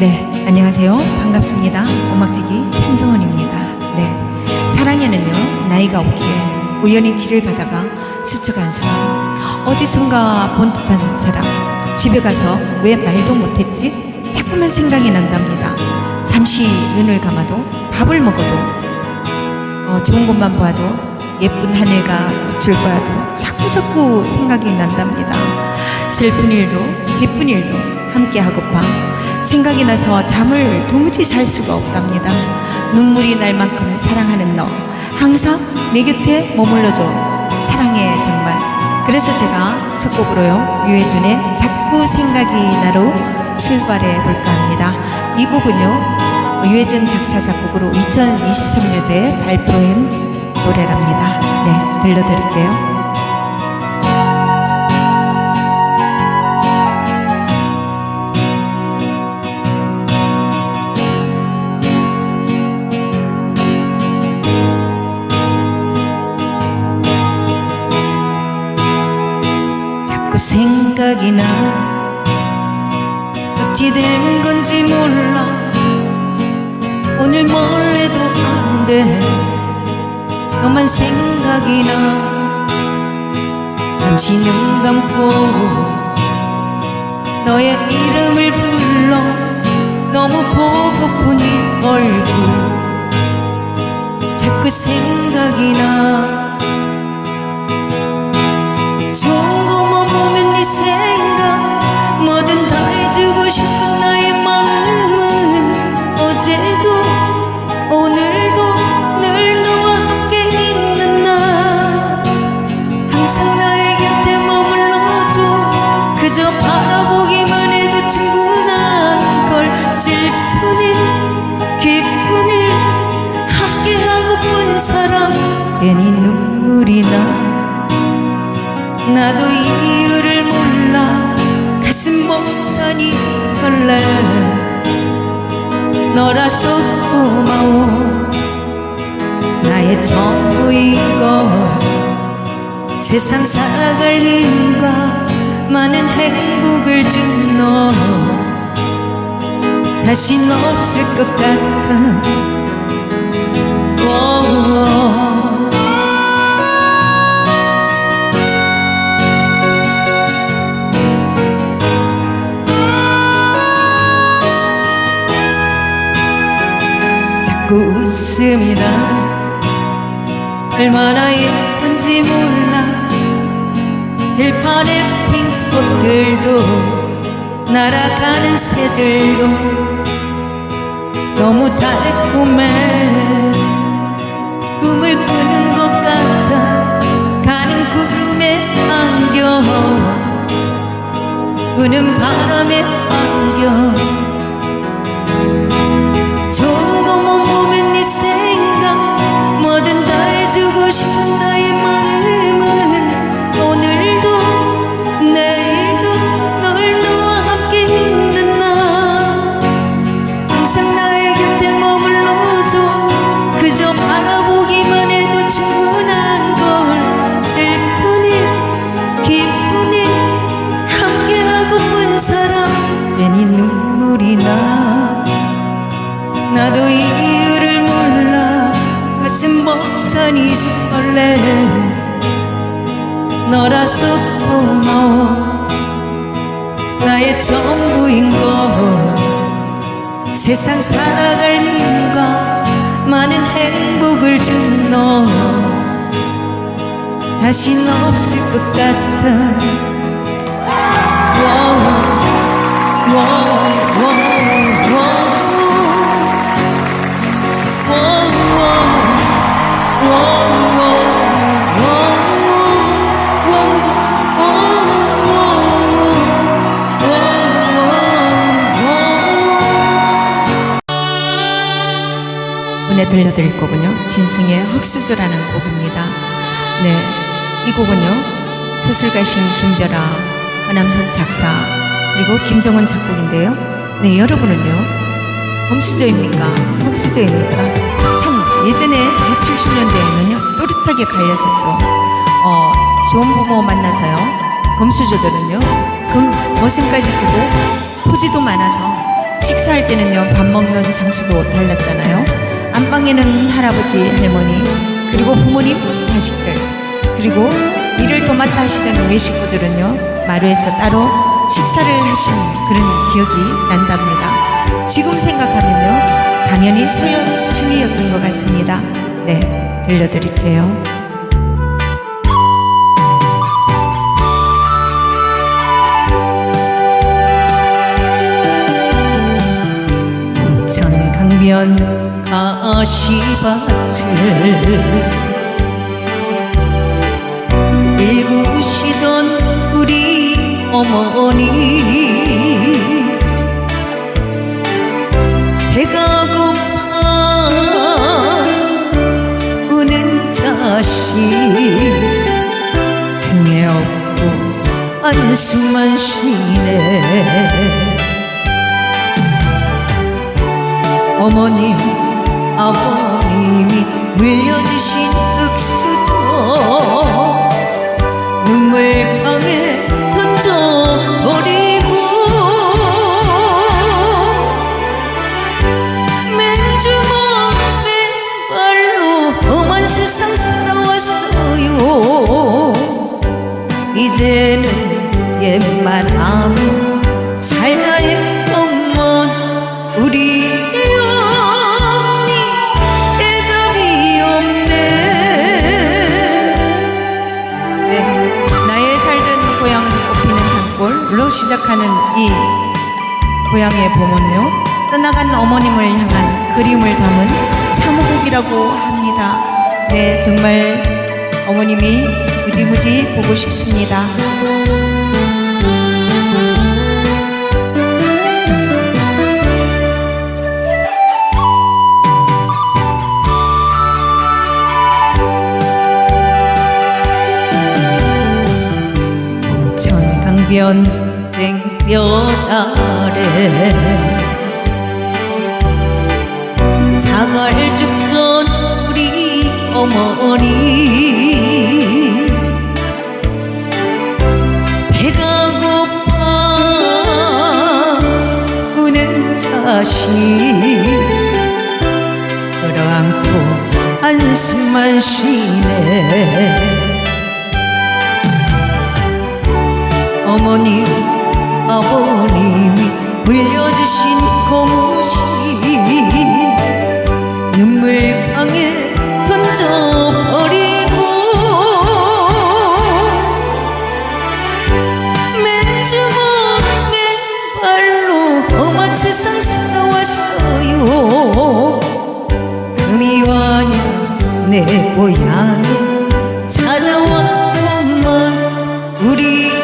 네, 안녕하세요. 반갑습니다. 오막지기 한정원입니다. 네, 사랑에는요, 나이가 없기에 우연히 길을 가다가 스쳐간 사람, 어디선가 본 듯한 사람, 집에 가서 왜 말도 못했지? 자꾸만 생각이 난답니다. 잠시 눈을 감아도 밥을 먹어도 어, 좋은 것만 봐도 예쁜 하늘과 꽃들과도 자꾸 자꾸 생각이 난답니다. 슬픈 일도 기쁜 일도 함께 하고파 생각이 나서 잠을 도무지 잘 수가 없답니다. 눈물이 날 만큼 사랑하는 너 항상 내 곁에 머물러줘 사랑해 정말. 그래서 제가 첫 곡으로요 유해준의 자꾸 생각이 나로 출발해 볼까 합니다. 이 곡은요 유해준 작사 작곡으로 2023년도에 발표한 노래랍니다. 네, 들려드릴게요. 생각이 나. 어찌 된 건지 몰라. 오늘 뭘 해도 안 돼. 너만 생각이 나. 잠시 눈 감고 너의 이름을 불러. 너무 보고픈 이 얼굴. 자꾸 생각이 나 나도 이유를 몰라. 가슴 벅차니 설레. 너라서 고마워. 나의 전부인 걸 세상 살아갈 힘과 많은 행복을 준 너. 다신 없을 것 같아 웃음이 나 얼마나 예쁜지 몰라. 들판에 핀 꽃들도 날아가는 새들도 너무 달콤해. 꿈을 꾸는 것 같아 가는 구름에 안겨 부는 바람에 안겨 벅차니 설레. 너라서 고마워. 나의 전부인 걸. 세상 살아갈 힘과 많은 행복을 준 너. 다신 없을 것 같아 오늘 들려드릴 곡은요 진승의 흑수저라는 곡입니다 네, 이 곡은요 서술가신 김별아 허남선 작사 그리고 김정은 작곡인데요 네 여러분은요 범수저입니까? 흑수저입니까? 참 예전에 6, 70년대에는요 또렷하게 갈렸었죠. 어, 좋은 부모 만나서요. 검수저들은요 금 버슴까지 두고 토지도 많아서 식사할 때는요, 밥 먹는 장소도 달랐잖아요. 안방에는 할아버지, 할머니, 그리고 부모님, 자식들, 그리고 일을 도맡아 하시던 우리 식구들은요, 마루에서 따로 식사를 하신 그런 기억이 난답니다. 지금 생각하면요, 당연히 서연 춤이었던 것 같습니다. 네, 들려드릴게요. 일구시던 우리 어머니. 배가 고파 우는 자식. 등에 업고 한숨만 쉬네. 어머님 아버님이 물려주신 흙수저. 눈물방에 던져버리고 맨주먹 맨발로 험한 세상 살아왔어요. 이제는 옛말하며 살자 했건만 우리 시작하는 이 고향의 봄은요 떠나간 어머님을 향한 그림을 담은 사무곡이라고 합니다. 네 정말 어머님이 무지무지 보고 싶습니다 아래. 자갈 줍던 우리 어머니 배가 고파 우는 자식 끌어안고 한숨만 쉬네. 어머님, 아버님이 물려주신 고무신 눈물 강에 던져버리고 맨주먹 맨발로 험한 세상 살아왔어요. 금이 와냐 내 고향에 찾아왔건만 우리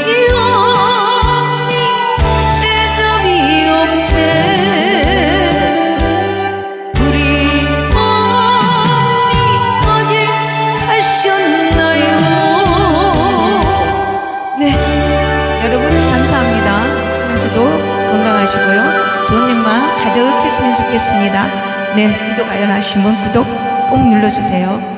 건강하시고요. 좋은 일만 가득했으면 좋겠습니다. 네 구독 안 하신 분 구독 꼭 눌러주세요